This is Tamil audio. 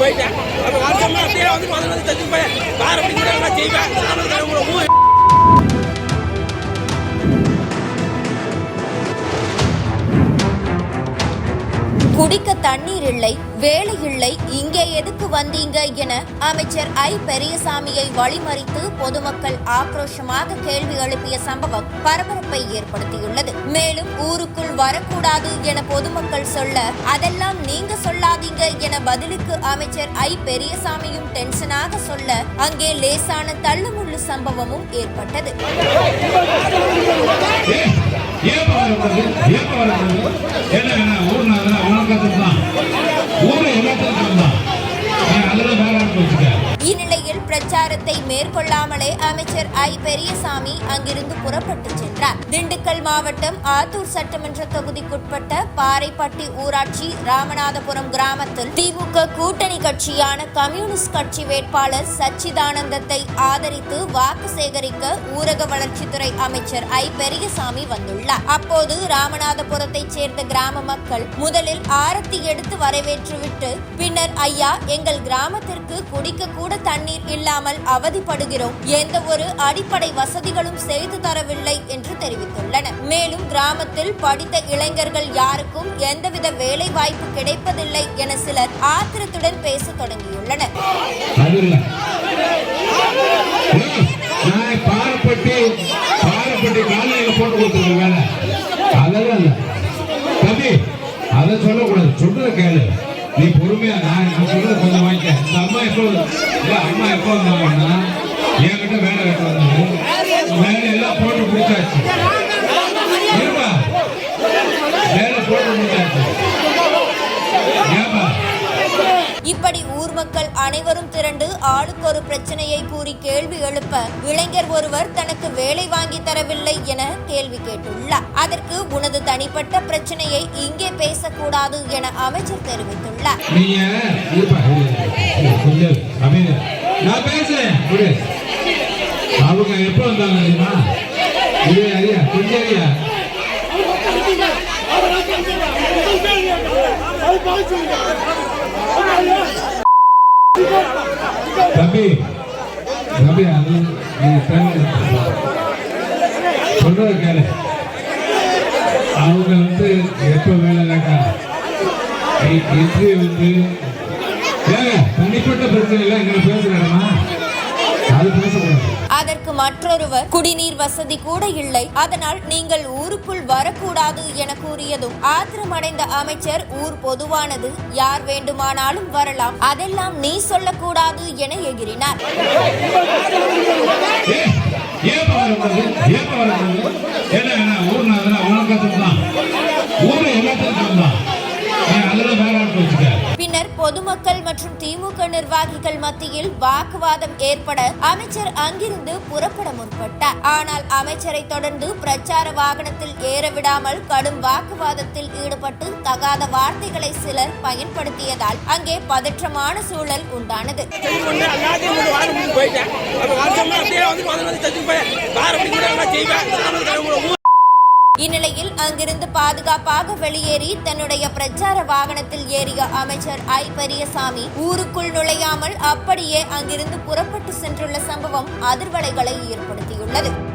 போயிட்டேன். அப்ப வருஷமா அப்படியே வந்து முதல்ல வந்து தச்சு போய் வாரம் அப்படி கூட நான் செய்வேன் குடிக்க தண்ணீர் இல்லை வேலை இல்லை இங்கே எதுக்கு வந்தீங்க என அமைச்சர் ஐ பெரியசாமியை வழிமறித்து பொதுமக்கள் ஆக்ரோஷமாக கேள்வி எழுப்பிய சம்பவம் பரபரப்பை ஏற்படுத்தியுள்ளது மேலும் ஊருக்குள் வரக்கூடாது என பொதுமக்கள் சொல்ல அதெல்லாம் நீங்க சொல்லாதீங்க என பதிலுக்கு அமைச்சர் ஐ பெரியசாமியும் டென்ஷனாக சொல்ல அங்கே லேசான தள்ளுமுள்ளு சம்பவமும் ஏற்பட்டது ஏன் பிரச்சாரத்தை மேற்கொள்ளாமலே அமைச்சர் ஐ. பெரியசாமி அங்கிருந்து புறப்பட்டு சென்றார். திண்டுக்கல் மாவட்டம் ஆத்தூர் சட்டமன்ற தொகுதிக்குட்பட்ட பாறைப்பட்டி ஊராட்சி ராமநாதபுரம் கிராமத்தில் திமுக கூட்டணி கட்சியான கம்யூனிஸ்ட் கட்சி வேட்பாளர் சச்சிதானந்தத்தை ஆதரித்து வாக்கு சேகரிக்க ஊரக வளர்ச்சித்துறை அமைச்சர் ஐ. பெரியசாமி வந்துள்ளார். அப்போது ராமநாதபுரத்தைச் சேர்ந்த கிராம மக்கள் முதலில் ஆரத்தி எடுத்து வரவேற்றுவிட்டு பின்னர் ஐயா எங்கள் கிராமத்திற்கு குடிக்க கூட தண்ணீர் இல்லாமல் இல்லாமல் அவதிப்படுகிறோம். எந்த ஒரு அடிப்படை வசதிகளும் செய்து தரவில்லை என்று தெரிவித்துள்ளனர் மேலும் கிராமத்தில் படித்த இளைஞர்கள் யாருக்கும் எந்தவித வேலை வாய்ப்பு கிடைப்பதில்லை என சிலர் ஆத்திரத்துடன் பேச தொடங்கியுள்ளனர். அது இல்ல காலையில போட்டு கொடுத்துருக்க வேலை. அதெல்லாம் இல்ல. தம்பி அதை சொல்லக்கூடாது. சொல்றத கேளு. நீ பொறுமையா நான் நான் சொல்றத இந்த அம்மா எப்போ வந்தாங்கன்னா என்கிட்ட வேலை கட்ட வந்தாங்க வேலை எல்லாம் போட்டு முடிச்சாச்சு இருப்பா வேலை போட்டு முடிச்சாச்சு ஏப்பா இப்படி ஊர் மக்கள் அனைவரும் திரண்டு ஆளுக்கு ஒரு பிரச்சனையை கூறி கேள்வி எழுப்ப இளைஞர் ஒருவர் தனக்கு வேலை வாங்கி தரவில்லை என கேள்வி கேட்டுள்ளார். அதற்கு உனது தனிப்பட்ட பிரச்சனையை இங்கே பேசக்கூடாது என அமைச்சர் தெரிவித்துள்ளார். அவங்க எப்போ வந்தாங்க தெரியுமா? இது கொஞ்சம் தம்பி தம்பி அது நீ தேவை சொல்றது கேளு அவங்க வந்து எப்போ வேலைனாக்கா இன்டர்வியூ வந்து. தனிப்பட்ட பிரச்சனை இல்லை எங்களை அது பேசக்கூடாது. அதற்கு மற்றொருவர் குடிநீர் வசதி கூட இல்லை. அதனால் நீங்கள் ஊருக்குள் வரக்கூடாது என கூறியதும் ஆத்திரமடைந்த அமைச்சர் ஊர் பொதுவானது. யார் வேண்டுமானாலும் வரலாம். அதெல்லாம் நீ சொல்லக்கூடாது என எகிரினார் ஏய், ஏன் வரக்கூடாது ஏன் வரக்கூடாது என்ன என்ன ஊர்னா அதெல்லாம் உனக்கு தான். ஊர்ல எல்லாத்துக்கும் தான் அதெல்லாம் வேற ஆளுக்கு வச்சுக்க பின்னர் பொதுமக்கள் மற்றும் திமுக நிர்வாகிகள் மத்தியில் வாக்குவாதம் ஏற்பட அமைச்சர் அங்கிருந்து புறப்பட முற்பட்டார். ஆனால் அமைச்சரை தொடர்ந்து பிரச்சார வாகனத்தில் ஏற விடாமல் கடும் வாக்குவாதத்தில் ஈடுபட்டு தகாத வார்த்தைகளை சிலர் பயன்படுத்தியதால் அங்கே பதற்றமான சூழல் உண்டானது. போயிட்டேன். இந்நிலையில் அங்கிருந்து பாதுகாப்பாக வெளியேறி தன்னுடைய பிரச்சார வாகனத்தில் ஏறிய அமைச்சர் ஐ. பெரியசாமி ஊருக்குள் நுழையாமல் அப்படியே அங்கிருந்து புறப்பட்டு சென்றுள்ள சம்பவம் அதிர்வலைகளை ஏற்படுத்தியுள்ளது.